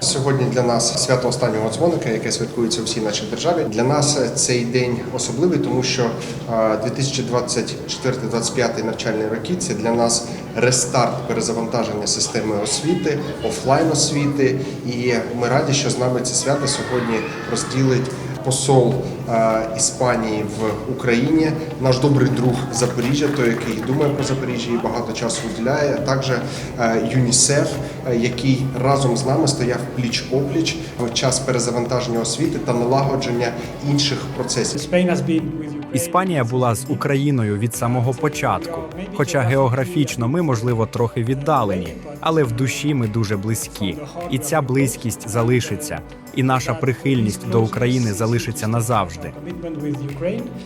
Сьогодні для нас свято останнього дзвоника, яке святкується у всій нашій державі. Для нас цей день особливий, тому що е, 2024-2025 навчальні роки це для нас рестарт перезавантаження системи освіти, офлайн освіти. І ми раді, що з нами це свято сьогодні розділить посол е, Іспанії в Україні, наш добрий друг Запоріжжя, той, який думає про Запоріжжя і багато часу уділяє. а Також е, ЮНІСЕФ, е, який разом з нами стояв пліч опліч в час перезавантаження освіти та налагодження інших процесів. Іспанія була з Україною від самого початку. Хоча географічно ми, можливо, трохи віддалені, але в душі ми дуже близькі. І ця близькість залишиться, і наша прихильність до України залишиться назавжди.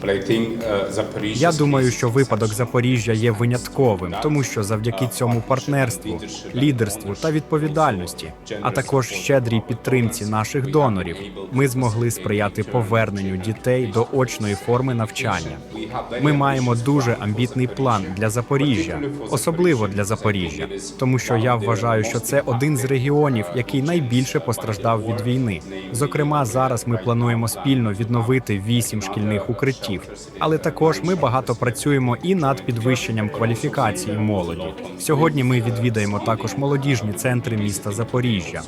Uh, Я думаю, що випадок Запоріжжя є винятковим, тому що завдяки цьому партнерству, лідерству та відповідальності, а також щедрій підтримці наших донорів, ми змогли сприяти поверненню дітей до очної форми навчання. Ми маємо дуже амбітний план для Запоріжжя, особливо для Запоріжжя, тому що я вважаю, що це один з регіонів, який найбільше постраждав від війни. Зокрема, зараз ми плануємо спільно відновити вісім шкільних укриттів, але також ми багато працюємо і над підвищенням кваліфікації молоді. Сьогодні ми відвідаємо також молодіжні центри міста Запоріжжя.